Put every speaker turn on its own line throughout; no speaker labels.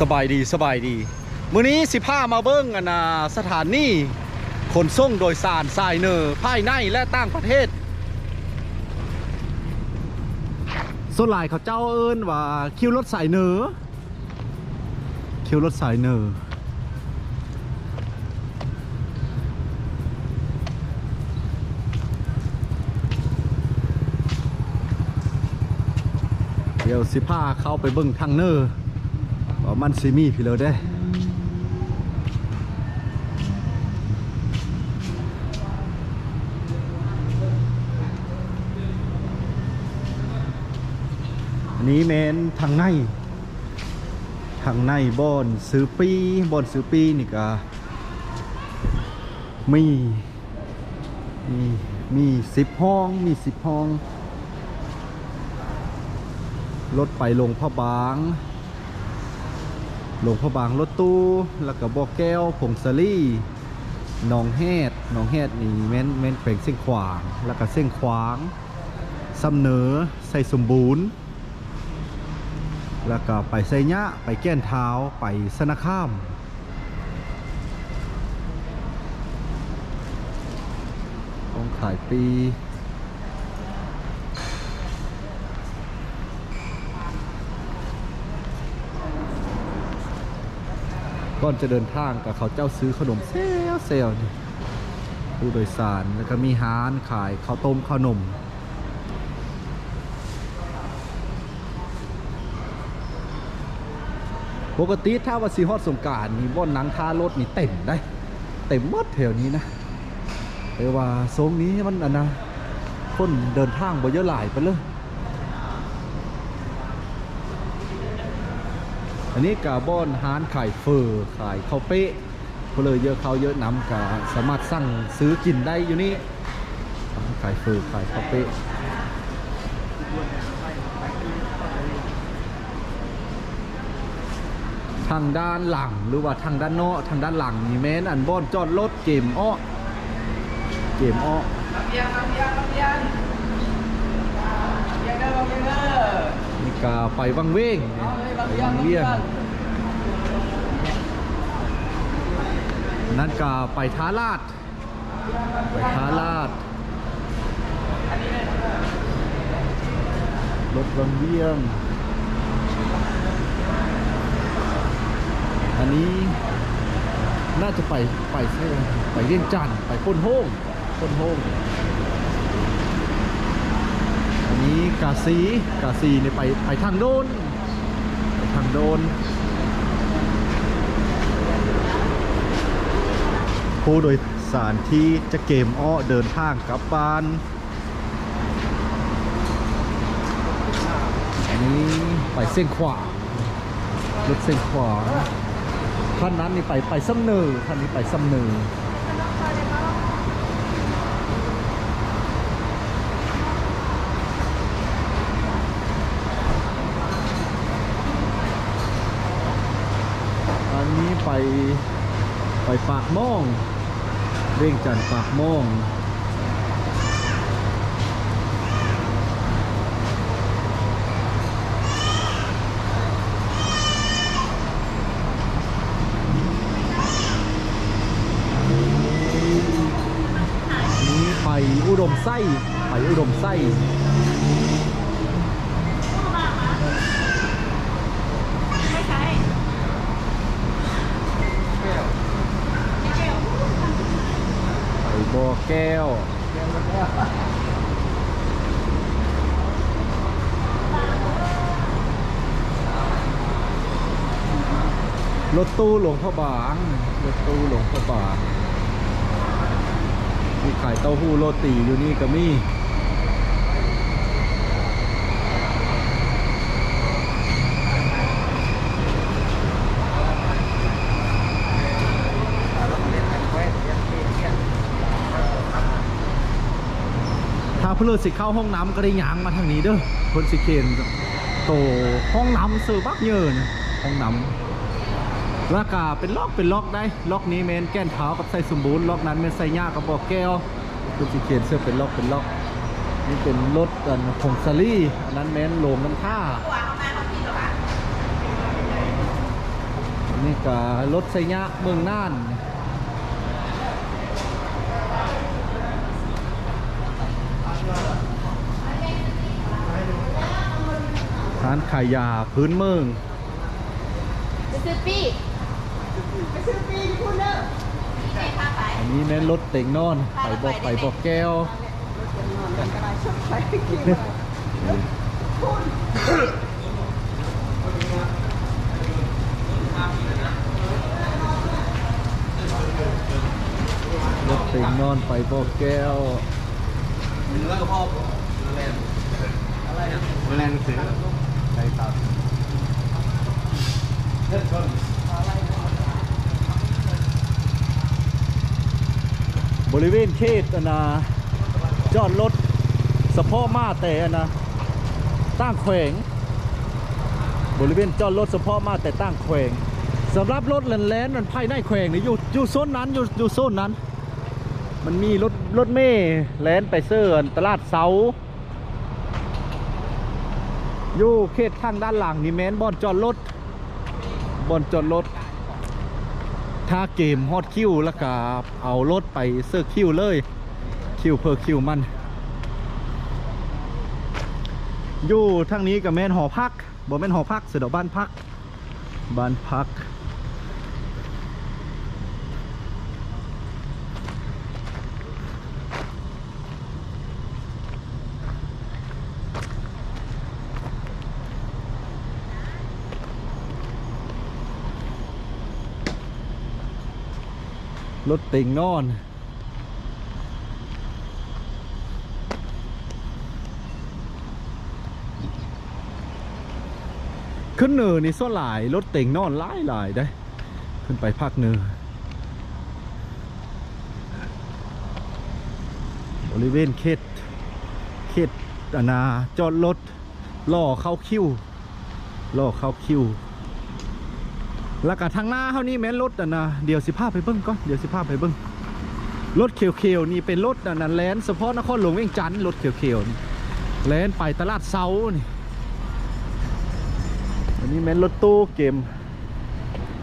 สบายดีสบายดี มื้อนี้สิพามาเบิ้งอันนาสถานีขนส่งโดยสารสายเนอภายในและต่างประเทศ ส่วนหลายเขาเจ้าเอิ้นว่าคิวรถสายเนอคิวรถสายเนอเดี๋ยวสิพาเข้าไปเบิ่งทางเนอว่า มันสิมีพี่เลยได้อันนี้แมนทางในทางในบอนซื้อปีบอนซื้อปีนี่ก็มีมีมีสิบห้องมีสิบห้องรถไปลงพระบาง หลวงพระบางรถตู้ แล้วก็บอกแก้ว ผงสลี่หนองแฮดหนองแฮดนี่แม่นแม่นแขวงเส้นขวาง แล้วก็เส้นขวางสำเนอใส่สมบูรณ์ แล้วก็ไปไซยะไปแก้นเท้าไปสนาข้ามต้องขายปี อนจะเดินทางกับเขาเจ้าซื้อขนมเซลเซลนี่ผู้โดยสารแล้วก็มีฮานขายข้าวต้มขนมปกติถ้าว่าสีฮอดสงการนี่บ่อนหนังท่ารถนี่เต็มได้ เต็มหมดแถวนี้นะแต่ว่าโซงนี้มันอันนะคนเดินทางบ่เยอะหลายไปเลย อันนี้กาบอนฮานขายเฟอร์ขายข้าวเป๊ะก็เลยเยอะเขาเยอะน้ำกาสามารถสั่งซื้อกินได้อยู่นี่ขายเฟอร์ขายข้าวเป๊ะทางด้านหลังหรือว่าทางด้านนอกทางด้านหลังนี่แม้นอันบอนจอดรถเกมอ้อเกมอ้อ
รับเบียงรับเบียงเบียงเบียงเด้อเบียงเด้อ
นี่กาไปวังเว้งไปวังเวียง นั่นกาไปท้าลาด ไปท้าลาดรถวังเวียง อันนี้น่าจะไปไปใช่ไปเรียนจันทน์ไปพ้นโฮ่งพ้นโฮ่งอันนี้กาซีกาซีเนี่ยไปไปทางโดนไปทางโดน ผู้โดยสารที่จะเกมอ้อเดินทางกลับบ้านอันนี้ไปเส้นขวารถเส้นขวาท่านนั้นนี่ไปไปซ้ำเนอท่านนี้ไปซ้ำเนออันนี้ไปไปปากม่อง เร่งจันปากม่องนี้ไปอุดมไส้ไปอุดมไส้
ไม่ใช่
ไปบ่อแก้ว รถตู้หลวงพระบางรถตู้หลวงพระบางมีขายเต้าหู้โรตีอยู่นี่ก็มีถ้าเพื่อสิเข้าห้องน้ำก็ได้ยางมาทางนี้เด้อคนสิเคนโตห้องน้ำเซื้อบักเยินห้องน้ำ ราคาเป็นล็อกเป็นล็อกได้ล็อกนี้เมนแก้นเท้ากับใส่สมบูรณ์ล็อกนั้นเมนใส่ยากับบอกแก้วคนสิเคนเสื้อเป็นล็อกเป็นล็อก นี่เป็นรถกันผงซาลี่อันนั้นเมนโลงน้ำท่า
ตัวเขามาเขากินหรอคะ
นี่ก็รถไซยะเมืองน่านร้านขายยาพื้นเมือง
ซื้อปีกไปซื้ อปีกคุณเด้อนี่ไงพาไป
อันนี้แม่นรถเต็งนอนไปบอกไปบอกแก้วรถเต็งนอนไปบอกแก้ว
เนื้อกับพ่อแลนอะไรนะแลนซื้อใช่ครับ
ริเวณเขตอนาจอดรถสะโพามาแต่อนะตั้งแขวง บริเวณจอดรถเฉพาะมาแต่ตั้งแขวงสำหรับรถแลนด์มันภายในแขวงนี่อยู่อยู่โซนนั้นอยู่อยู่โซนนั้น มันมีรถรถเมล์แลนไปเซิร์นตลาดเสาอยู่เขตทางด้านหลังนี่แมนบอนจอดรถบอนจอดรถ ถ้าเกมฮอตคิวแล้วก็เอารถไปเซอร์คิวเลย คิวเพอร์คิวมันอยู่ทางนี้กับแมนหอพักบ่แม่นหอพักเสือดอบ้านพัก บ้านพัก รถติ่งนอนขึ้นเนินนี่ส่วนหลายรถเต่งนอนหลายหลายได้ ขึ้นไปภาคเหนือบริเวณเขตเขตอนาจอดรถล่อเข้าคิวล่อเข้าคิว แล้วก็ทางหน้าเขานี่แม่นรถอะนะเดี๋ยวสิพาพไปเบิ้งก่อนเดี๋ยวสิพาพไปเบิ้งรถเขียวๆนี่เป็นรถอะนะแลนเฉพาะนครหลวงเวียงจันทร์รถเขียวๆนี่แลนไปตลาดเซานี่อันนี้แม่นรถตู้เกม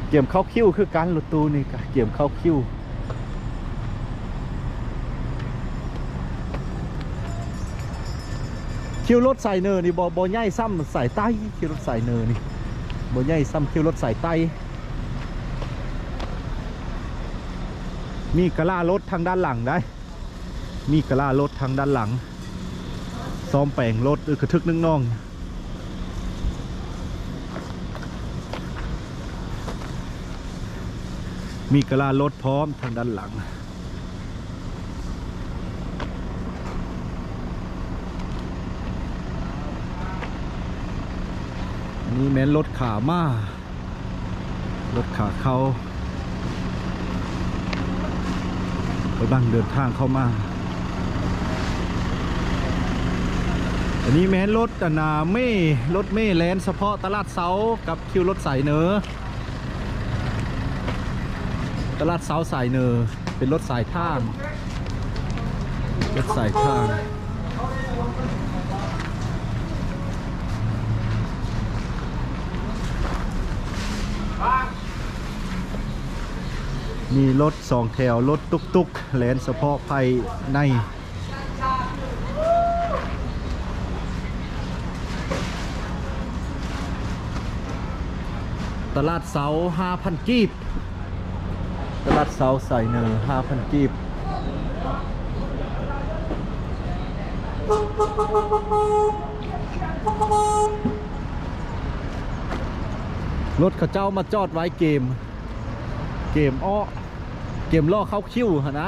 เกมเข้าคิวคือการรถตู้นี่กเกมเข้าคิวคิวรถสายเนอร์นี่บอบอใหญ่ซ้ำสายใต้คิวรถสายเนอร์นี่บอใหญ่ซ้ำคิวรถสายใต้ มีกระลารถทางด้านหลังได้ มีกระลารถทางด้านหลัง ซ้อมแปลงรถเออกระทึกนึ่งน้องมีกระลารถพร้อมทางด้านหลังนนี้แม้นรถขามา รถขาเข้า ไปบ้างเดินทางเข้ามาอันนี้แม้นรถอนาเม่รถเม่แลนเฉพาะตลาดเสากับคิวรถสายเนือตลาดเสาสายเนอเป็นรถสายทางรถสายทาง มีรถสองแถว รถตุกตุกๆแลนเฉพาะภายใน ตลาดเสา5,000 กีบ ตลาดเสาใส่เนอห้าพันกีบรถเขาเจ้ามาจอดไว้เกม เกมอ้อ เกมล่อเข้าคิวหะนะ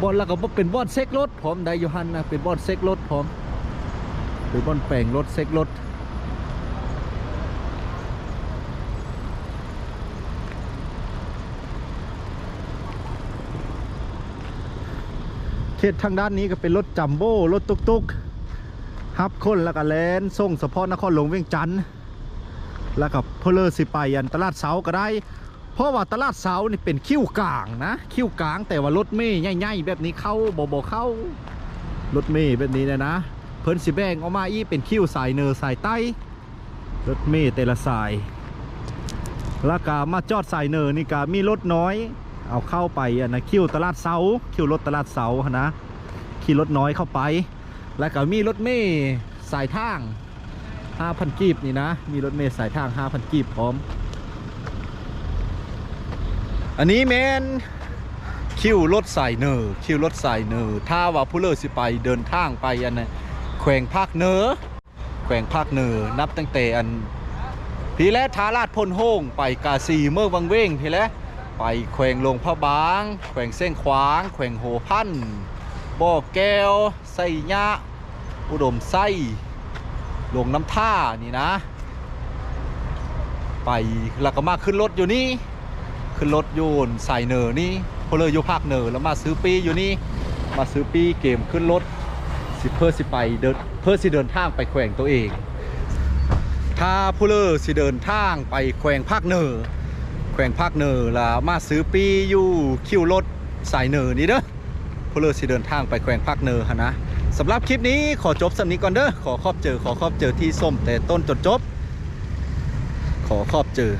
บอลแล้วก็เป็นบอลเซ็กรถพร้อมไดยูฮันนะเป็นบอลเซ็กรถพร้อมเป็นบอลแปลงรถเซ็กรถเขตทางด้านนี้ก็เป็นรถจัมโบ้รถตุกตุกๆฮับคนแล้วก็แลนส่งเฉพาะนครหลวงเวียงจันทร์แล้วก็เพลเลอร์สิไปยันตลาดเสาก็ได้ เพราะว่าตลาดเสานี่เป็นคิ้วกลางนะคิ้วกลางแต่ว่ารถเมย์ใหญ่ๆแบบนี้เข้าบ่บ่เข้ารถเมย์แบบนี้เนะนะ เพิ่นสิแบ่งออกมาอีเป็นคิ้วสายเนอสายใต้รถเมย์แต่ละสายแล้วก็มาจอดใส่เนอร์นี่ก็มีรถน้อย เอาเข้าไปอะนะคิ้วตลาดเสาคิ้วรถตลาดเสาหั้นนะขี่รถน้อยเข้าไป แล้วก็มีรถเมย์สายทาง 5,000 กีบนี่นะ มีรถเมย์สายทาง 5,000 กีบพร้อม อันนี้แมนคิวรถสายเนอร์คิวรถสายเนอร์ถ้าว่าผู้เลิศสิไปเดินทางไปอันนแขวงภาคเหนือแขวงภาคเหนือนับตั้งแต่อันพีและทาราดพลโฮงไปกาซีเมื่อวังเว้งพีและไปแขวงลงพระบาง แขวงเส้นขวาง แขวงโหพันบ่อแก้วไส้ยะอุดมไส้ลงน้ำท่านี่นะ ไปแล้วก็มาขึ้นรถอยู่นี่ ขึ้นรถโยนใส่เนอนี่พอเลยอยู่ภาคเนอแล้วมาซื้อปีอยู่นี่มาซื้อปีเกมขึ้นรถสิเพื่อสิไปเดินเพื่อสิเดินทางไปแขวงตัวเอง ถ้าผู้เลอสิเดินทางไปแขวงภาคเหนือแขวงภาคเหนือแล้วมาซื้อปีอยู่คิวรถสายเหนือนี่เด้อผู้เลอสิเดินทางไปแขวงภาคเหนือนนะสำหรับคลิปนี้ขอจบสำนี้ก่อนเด้อขอขอบเจอขอขอบเจอที่ส้มแต่ต้นจนจบ ขอขอบเจอ